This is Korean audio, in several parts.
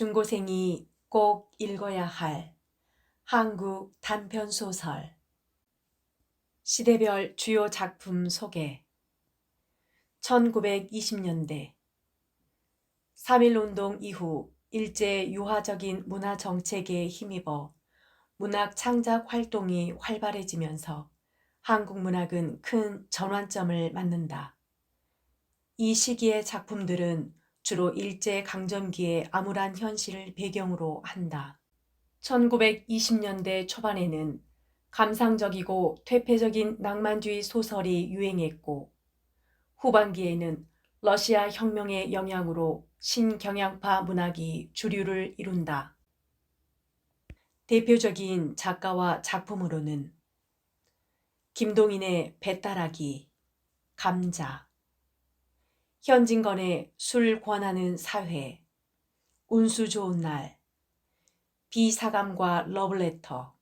중고생이 꼭 읽어야 할 한국 단편 소설. 시대별 주요 작품 소개. 1920년대. 3.1운동 이후 일제 유화적인 문화 정책에 힘입어 문학 창작 활동이 활발해지면서 한국 문학은 큰 전환점을 맞는다. 이 시기의 작품들은 주로 일제 강점기의 암울한 현실을 배경으로 한다. 1920년대 초반에는 감상적이고 퇴폐적인 낭만주의 소설이 유행했고 후반기에는 러시아 혁명의 영향으로 신경향파 문학이 주류를 이룬다. 대표적인 작가와 작품으로는 김동인의 배따라기, 감자, 현진건의 술 권하는 사회, 운수 좋은 날, 비사감과 러블레터,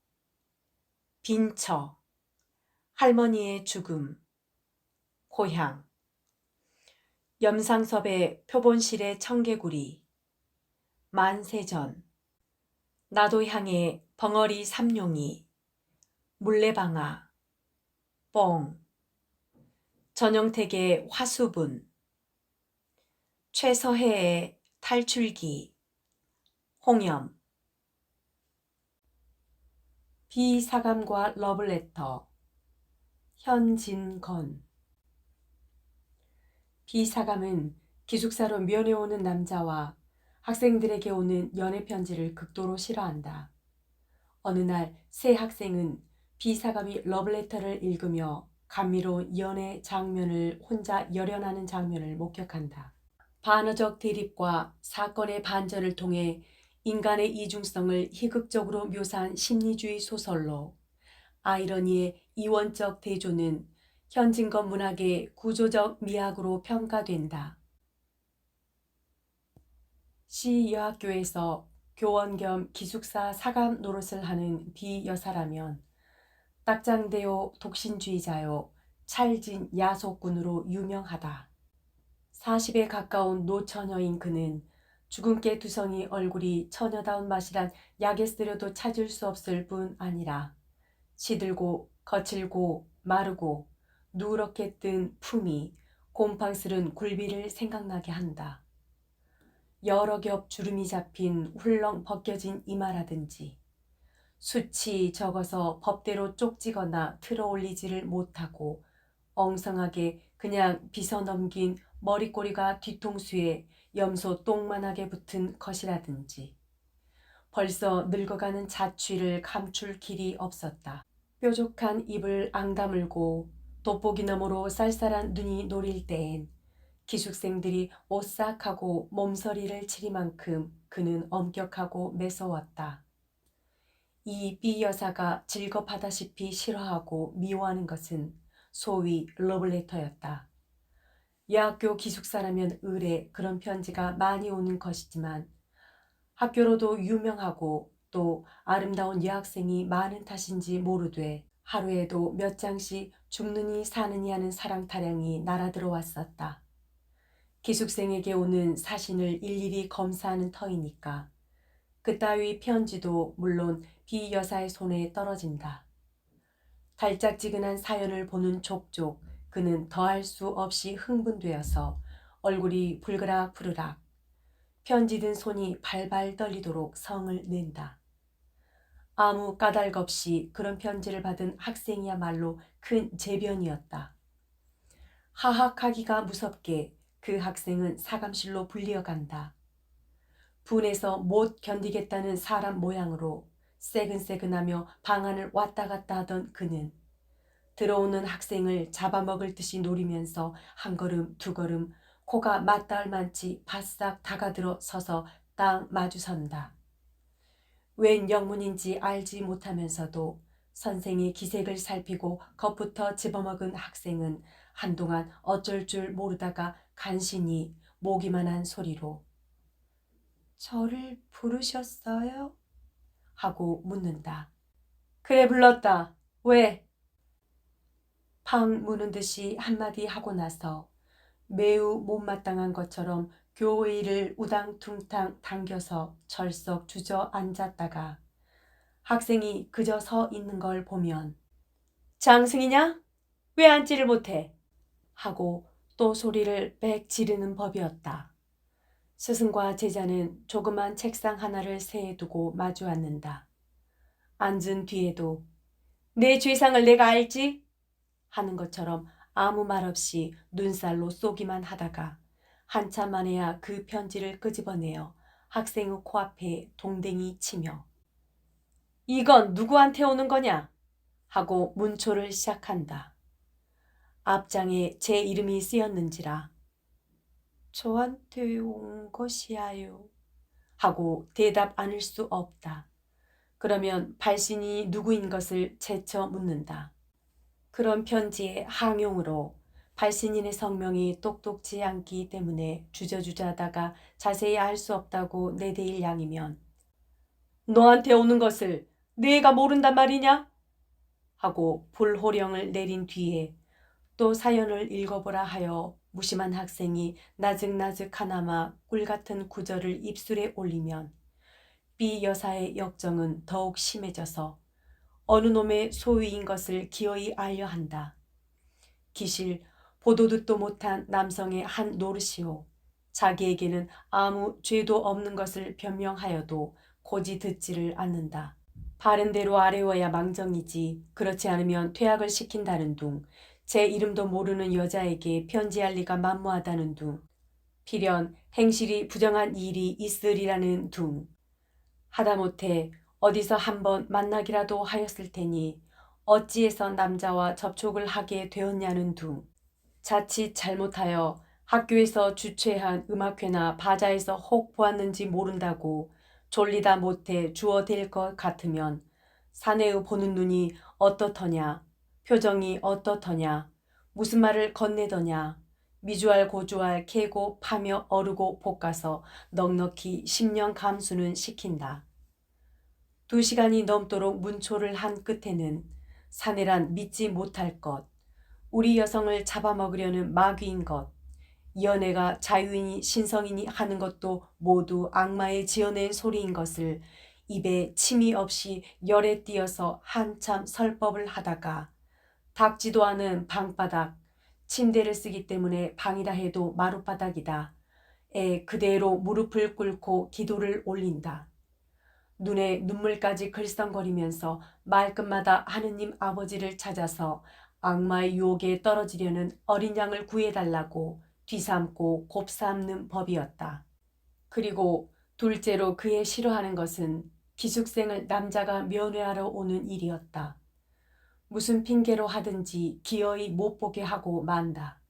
빈처, 할머니의 죽음, 고향, 염상섭의 표본실의 청개구리, 만세전, 나도 향의 벙어리 삼룡이, 물레방아, 뽕, 전영택의 화수분, 최서혜의 탈출기, 홍염, 비사감과 러블레터, 현진건. 비사감은 기숙사로 면회 오는 남자와 학생들에게 오는 연애 편지를 극도로 싫어한다. 어느 날새 학생은 비사감이 러블레터를 읽으며 감미로운 연애 장면을 혼자 열연하는 장면을 목격한다. 반어적 대립과 사건의 반전을 통해 인간의 이중성을 희극적으로 묘사한 심리주의 소설로 아이러니의 이원적 대조는 현진건 문학의 구조적 미학으로 평가된다. 시 여학교에서 교원 겸 기숙사 사감 노릇을 하는 비여사라면 딱장대요 독신주의자요 찰진 야속꾼으로 유명하다. 40에 가까운 노처녀인 그는 주근깨 두성이 얼굴이 처녀다운 맛이란 약에 쓰려도 찾을 수 없을 뿐 아니라 시들고 거칠고 마르고 누렇게 뜬 품이 곰팡스른 굴비를 생각나게 한다. 여러 겹 주름이 잡힌 훌렁 벗겨진 이마라든지 수치 적어서 법대로 쪽지거나 틀어 올리지를 못하고 엉성하게 그냥 빗어넘긴 머리꼬리가 뒤통수에 염소 똥만하게 붙은 것이라든지 벌써 늙어가는 자취를 감출 길이 없었다. 뾰족한 입을 앙다물고 돋보기 너머로 쌀쌀한 눈이 노릴 때엔 기숙생들이 오싹하고 몸서리를 치리만큼 그는 엄격하고 매서웠다. 이 B 여사가 질겁하다시피 싫어하고 미워하는 것은 소위 러블레터였다. 여학교 기숙사라면 의뢰 그런 편지가 많이 오는 것이지만 학교로도 유명하고 또 아름다운 여학생이 많은 탓인지 모르되 하루에도 몇 장씩 죽느니 사느니 하는 사랑 타령이 날아들어왔었다. 기숙생에게 오는 사신을 일일이 검사하는 터이니까 그따위 편지도 물론 비여사의 손에 떨어진다. 달짝지근한 사연을 보는 족족 그는 더할 수 없이 흥분되어서 얼굴이 불그락 부르락 편지 든 손이 발발 떨리도록 성을 낸다. 아무 까닭 없이 그런 편지를 받은 학생이야말로 큰 재변이었다. 하학하기가 무섭게 그 학생은 사감실로 불리어 간다. 분해서 못 견디겠다는 사람 모양으로 새근새근하며 방 안을 왔다 갔다 하던 그는 들어오는 학생을 잡아먹을 듯이 노리면서 한 걸음 두 걸음 코가 맞닿을 만치 바싹 다가들어 서서 땅 마주선다. 웬 영문인지 알지 못하면서도 선생의 기색을 살피고 겁부터 집어먹은 학생은 한동안 어쩔 줄 모르다가 간신히 모기만한 소리로 저를 부르셨어요? 하고 묻는다. 그래 불렀다. 왜? 팡 무는 듯이 한마디 하고 나서 매우 못마땅한 것처럼 교의를 우당퉁탕 당겨서 철썩 주저앉았다가 학생이 그저 서 있는 걸 보면 장승이냐? 왜 앉지를 못해? 하고 또 소리를 빽 지르는 법이었다. 스승과 제자는 조그만 책상 하나를 세에 두고 마주 앉는다. 앉은 뒤에도 내 죄상을 내가 알지? 하는 것처럼 아무 말 없이 눈살로 쏘기만 하다가 한참 만에야 그 편지를 끄집어내어 학생의 코앞에 동댕이 치며 이건 누구한테 오는 거냐? 하고 문초를 시작한다. 앞장에 제 이름이 쓰였는지라 저한테 온 것이야요. 하고 대답 않을 수 없다. 그러면 발신이 누구인 것을 재쳐 묻는다. 그런 편지의 항용으로 발신인의 성명이 똑똑지 않기 때문에 주저주저하다가 자세히 알 수 없다고 내대일 양이면 너한테 오는 것을 내가 모른단 말이냐? 하고 불호령을 내린 뒤에 또 사연을 읽어보라 하여 무심한 학생이 나직나직 하나마 꿀같은 구절을 입술에 올리면 B 여사의 역정은 더욱 심해져서 어느 놈의 소유인 것을 기어이 알려 한다. 기실 보도 듣도 못한 남성의 한 노릇이오. 자기에게는 아무 죄도 없는 것을 변명하여도 고지 듣지를 않는다. 바른 대로 아래워야 망정이지 그렇지 않으면 퇴학을 시킨다는 둥 제 이름도 모르는 여자에게 편지할 리가 만무하다는 둥 필연 행실이 부정한 일이 있으리라는 둥 하다못해 어디서 한번 만나기라도 하였을 테니 어찌해서 남자와 접촉을 하게 되었냐는 둥 자칫 잘못하여 학교에서 주최한 음악회나 바자에서 혹 보았는지 모른다고 졸리다 못해 주어댈 것 같으면 사내의 보는 눈이 어떻더냐 표정이 어떻더냐 무슨 말을 건네더냐 미주알 고주알 캐고 파며 어르고 볶아서 넉넉히 10년 감수는 시킨다. 두 시간이 넘도록 문초를 한 끝에는 사내란 믿지 못할 것, 우리 여성을 잡아먹으려는 마귀인 것, 연애가 자유인이 신성인이 하는 것도 모두 악마의 지어낸 소리인 것을 입에 침이 없이 열에 띄어서 한참 설법을 하다가 닦지도 않은 방바닥, 침대를 쓰기 때문에 방이라 해도 마룻바닥이다. 에 그대로 무릎을 꿇고 기도를 올린다. 눈에 눈물까지 글썽거리면서 말끝마다 하느님 아버지를 찾아서 악마의 유혹에 떨어지려는 어린 양을 구해달라고 뒤삼고 곱삼는 법이었다. 그리고 둘째로 그의 싫어하는 것은 기숙생을 남자가 면회하러 오는 일이었다. 무슨 핑계로 하든지 기어이 못 보게 하고 만다.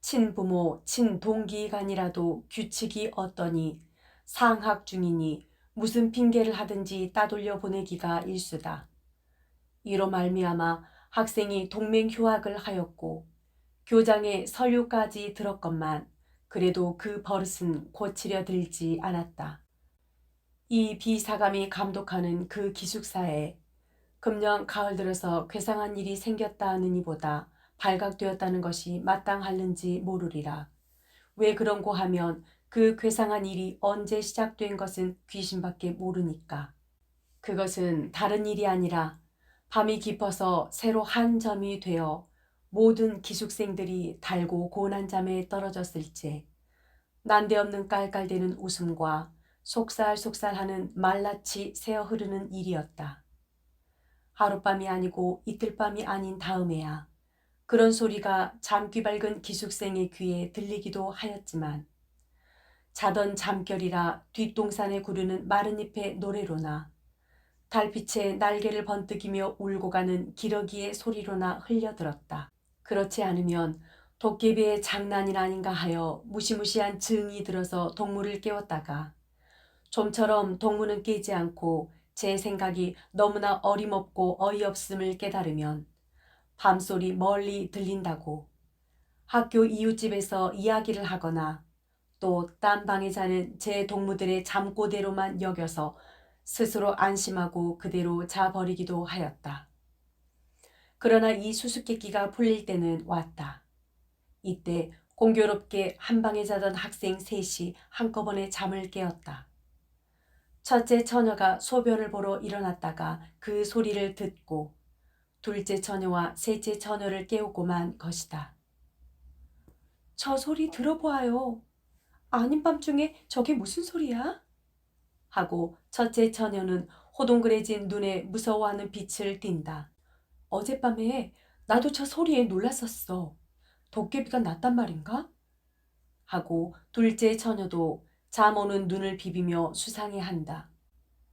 친부모, 친동기간이라도 규칙이 어떠니 상학 중이니 무슨 핑계를 하든지 따돌려 보내기가 일수다. 이로 말미암아 학생이 동맹 휴학을 하였고 교장에 서류까지 들었건만 그래도 그 버릇은 고치려 들지 않았다. 이 비사감이 감독하는 그 기숙사에 금년 가을 들어서 괴상한 일이 생겼다 하느니보다 발각되었다는 것이 마땅할는지 모르리라. 왜 그런고 하면 그 괴상한 일이 언제 시작된 것은 귀신밖에 모르니까. 그것은 다른 일이 아니라 밤이 깊어서 새로 한 점이 되어 모든 기숙생들이 달고 고난 잠에 떨어졌을지 난데없는 깔깔대는 웃음과 속살속살하는 말라치 새어 흐르는 일이었다. 하룻밤이 아니고 이틀밤이 아닌 다음에야 그런 소리가 잠귀 밝은 기숙생의 귀에 들리기도 하였지만 자던 잠결이라 뒷동산에 구르는 마른 잎의 노래로나 달빛에 날개를 번뜩이며 울고 가는 기러기의 소리로나 흘려들었다. 그렇지 않으면 도깨비의 장난이 아닌가 하여 무시무시한 증이 들어서 동무를 깨웠다가 좀처럼 동무는 깨지 않고 제 생각이 너무나 어림없고 어이없음을 깨달으면 밤소리 멀리 들린다고 학교 이웃집에서 이야기를 하거나 또 딴 방에 자는 제 동무들의 잠꼬대로만 여겨서 스스로 안심하고 그대로 자버리기도 하였다. 그러나 이 수수께끼가 풀릴 때는 왔다. 이때 공교롭게 한 방에 자던 학생 셋이 한꺼번에 잠을 깨었다. 첫째 처녀가 소변을 보러 일어났다가 그 소리를 듣고 둘째 처녀와 셋째 처녀를 깨우고만 것이다. 저 소리 들어보아요. 아닌 밤중에 저게 무슨 소리야? 하고 첫째 처녀는 호동그레진 눈에 무서워하는 빛을 띈다. 어젯밤에 나도 저 소리에 놀랐었어. 도깨비가 났단 말인가? 하고 둘째 처녀도 잠 오는 눈을 비비며 수상해 한다.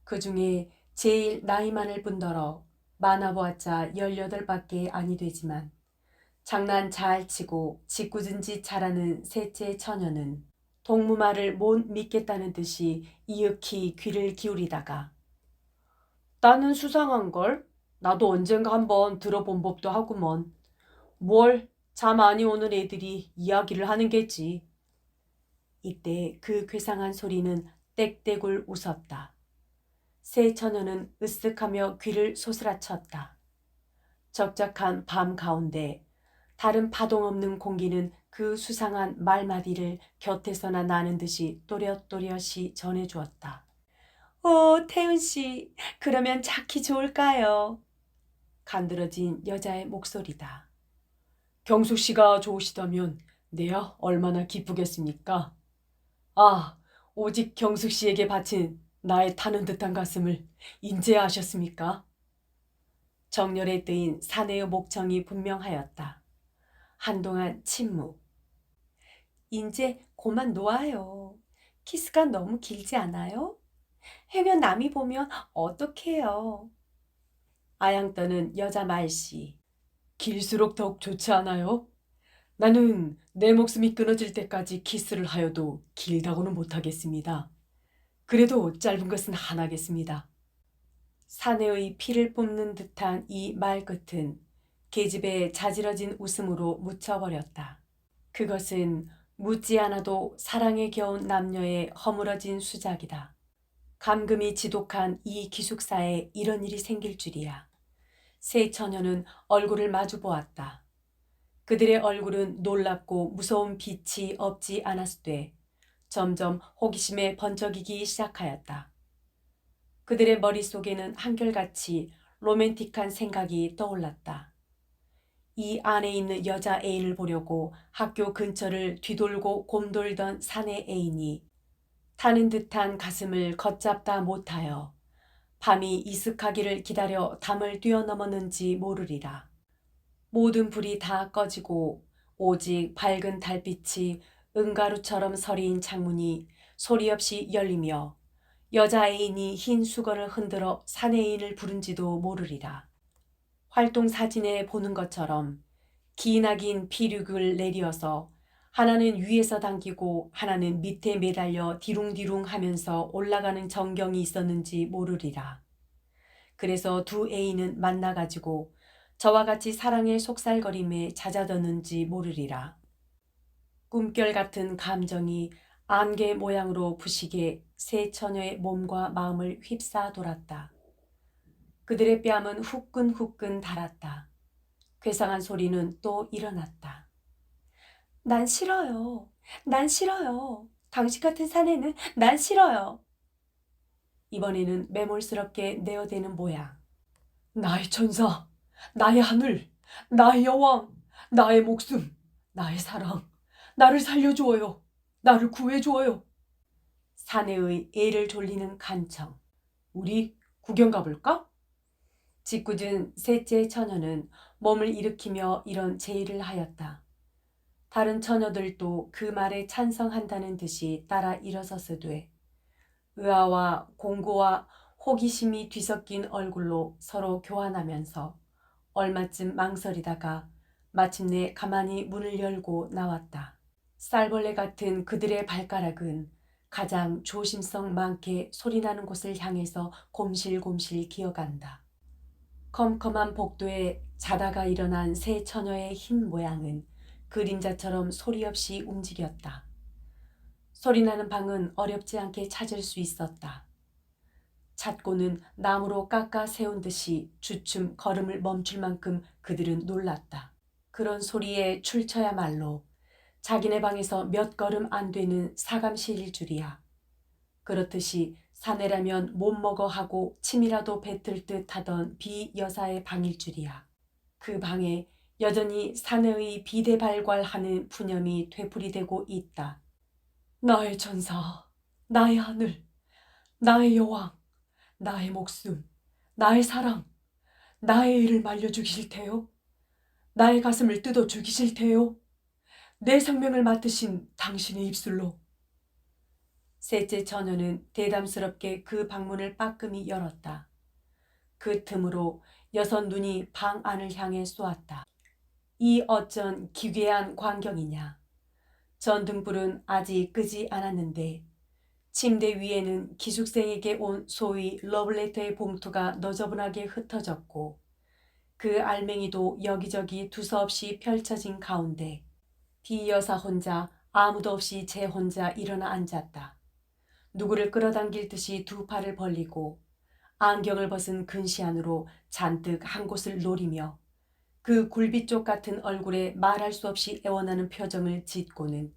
그 중에 제일 나이 많을 뿐더러 많아보았자 18밖에 아니 되지만 장난 잘 치고 짓궂은 짓 잘하는 셋째 처녀는 동무말을 못 믿겠다는 듯이 이윽히 귀를 기울이다가 나는 수상한 걸? 나도 언젠가 한번 들어본 법도 하구먼. 뭘 잠 많이 오는 애들이 이야기를 하는 게지. 이때 그 괴상한 소리는 땡땡울 웃었다. 새 처녀는 으쓱하며 귀를 소스라쳤다. 적적한 밤 가운데 다른 파동 없는 공기는 그 수상한 말마디를 곁에서나 나는 듯이 또렷또렷이 전해주었다. 오, 태은 씨, 그러면 찾기 좋을까요? 간드러진 여자의 목소리다. 경숙 씨가 좋으시다면 내야 얼마나 기쁘겠습니까? 아, 오직 경숙 씨에게 바친 나의 타는 듯한 가슴을 인지하셨습니까? 정열에 뜨인 사내의 목청이 분명하였다. 한동안 침묵. 이제 고만 놓아요. 키스가 너무 길지 않아요? 해면 남이 보면 어떡해요. 아양 떠는 여자 말씨. 길수록 더욱 좋지 않아요? 나는 내 목숨이 끊어질 때까지 키스를 하여도 길다고는 못하겠습니다. 그래도 짧은 것은 하나겠습니다. 사내의 피를 뿜는 듯한 이 말끝은 계집의 자지러진 웃음으로 묻혀버렸다. 그것은 묻지 않아도 사랑에 겨운 남녀의 허물어진 수작이다. 감금이 지독한 이 기숙사에 이런 일이 생길 줄이야. 세 처녀는 얼굴을 마주 보았다. 그들의 얼굴은 놀랍고 무서운 빛이 없지 않았으되 점점 호기심에 번쩍이기 시작하였다. 그들의 머릿속에는 한결같이 로맨틱한 생각이 떠올랐다. 이 안에 있는 여자 애인을 보려고 학교 근처를 뒤돌고 곰돌던 사내 애인이 타는 듯한 가슴을 걷잡다 못하여 밤이 이슥하기를 기다려 담을 뛰어넘었는지 모르리라. 모든 불이 다 꺼지고 오직 밝은 달빛이 은가루처럼 서리인 창문이 소리 없이 열리며 여자 애인이 흰 수건을 흔들어 사내인을 부른지도 모르리라. 활동 사진에 보는 것처럼 기나긴 피륙을 내리어서 하나는 위에서 당기고 하나는 밑에 매달려 디룽디룽 하면서 올라가는 전경이 있었는지 모르리라. 그래서 두 애인은 만나가지고 저와 같이 사랑의 속살거림에 잦아드는지 모르리라. 꿈결 같은 감정이 안개 모양으로 부시게 세 처녀의 몸과 마음을 휩싸 돌았다. 그들의 뺨은 후끈후끈 달았다. 괴상한 소리는 또 일어났다. 난 싫어요. 난 싫어요. 당신 같은 사내는 난 싫어요. 이번에는 매몰스럽게 내어대는 모양. 나의 천사, 나의 하늘, 나의 여왕, 나의 목숨, 나의 사랑, 나를 살려주어요. 나를 구해주어요. 사내의 애를 졸리는 간청. 우리 구경 가볼까? 짓궂은 셋째 처녀는 몸을 일으키며 이런 제의를 하였다. 다른 처녀들도 그 말에 찬성한다는 듯이 따라 일어섰으되 의아와 공고와 호기심이 뒤섞인 얼굴로 서로 교환하면서 얼마쯤 망설이다가 마침내 가만히 문을 열고 나왔다. 쌀벌레 같은 그들의 발가락은 가장 조심성 많게 소리나는 곳을 향해서 곰실곰실 기어간다. 컴컴한 복도에 자다가 일어난 새 처녀의 흰 모양은 그림자처럼 소리 없이 움직였다. 소리나는 방은 어렵지 않게 찾을 수 있었다. 찾고는 나무로 깎아 세운 듯이 주춤 걸음을 멈출 만큼 그들은 놀랐다. 그런 소리에 출처야말로 자기네 방에서 몇 걸음 안 되는 사감실일 줄이야. 그렇듯이 사내라면 못 먹어 하고 침이라도 뱉을 듯 하던 비 여사의 방일 줄이야. 그 방에 여전히 사내의 비대발괄하는 푸념이 되풀이되고 있다. 나의 천사, 나의 하늘, 나의 여왕, 나의 목숨, 나의 사랑, 나의 이를 말려 죽이실 테요. 나의 가슴을 뜯어 죽이실 테요. 내 생명을 맡으신 당신의 입술로. 셋째 처녀는 대담스럽게 그 방문을 빠끔히 열었다. 그 틈으로 여섯 눈이 방 안을 향해 쏘았다. 이 어쩐 기괴한 광경이냐. 전등불은 아직 끄지 않았는데 침대 위에는 기숙생에게 온 소위 러블레터의 봉투가 너저분하게 흩어졌고 그 알맹이도 여기저기 두서없이 펼쳐진 가운데 비여사 혼자 아무도 없이 제 혼자 일어나 앉았다. 누구를 끌어당길 듯이 두 팔을 벌리고 안경을 벗은 근시 안으로 잔뜩 한 곳을 노리며 그 굴비쪽 같은 얼굴에 말할 수 없이 애원하는 표정을 짓고는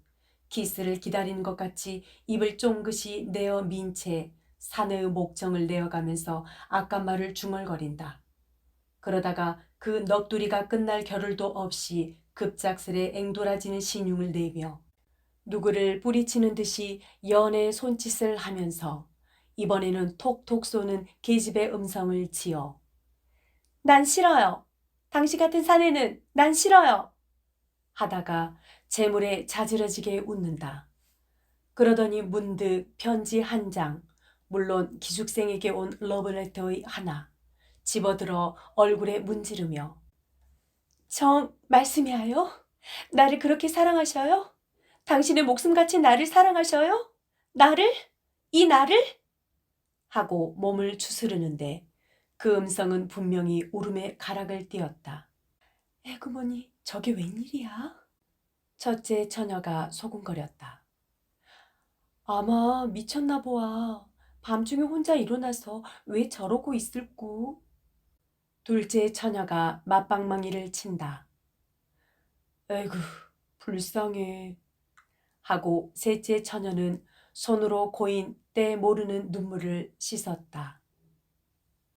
키스를 기다리는 것 같이 입을 쫑긋이 내어 민 채 사내의 목청을 내어가면서 아까 말을 중얼거린다. 그러다가 그 넋두리가 끝날 겨를도 없이 급작스레 앵돌아지는 신용을 내며 누구를 뿌리치는 듯이 연애 손짓을 하면서 이번에는 톡톡 쏘는 계집의 음성을 지어 난 싫어요. 당신 같은 사내는 난 싫어요. 하다가 재물에 자지러지게 웃는다. 그러더니 문득 편지 한 장, 물론 기숙생에게 온 러브레터의 하나, 집어들어 얼굴에 문지르며 정 말씀이하여? 나를 그렇게 사랑하셔요? 당신의 목숨같이 나를 사랑하셔요? 나를? 이 나를? 하고 몸을 추스르는데 그 음성은 분명히 울음의 가락을 띄었다. 에구머니, 저게 웬일이야? 첫째 처녀가 소곤거렸다. 아마 미쳤나 보아. 밤중에 혼자 일어나서 왜 저러고 있을꼬? 둘째 처녀가 맞방망이를 친다. 에구, 불쌍해. 하고 셋째 처녀는 손으로 고인 때 모르는 눈물을 씻었다.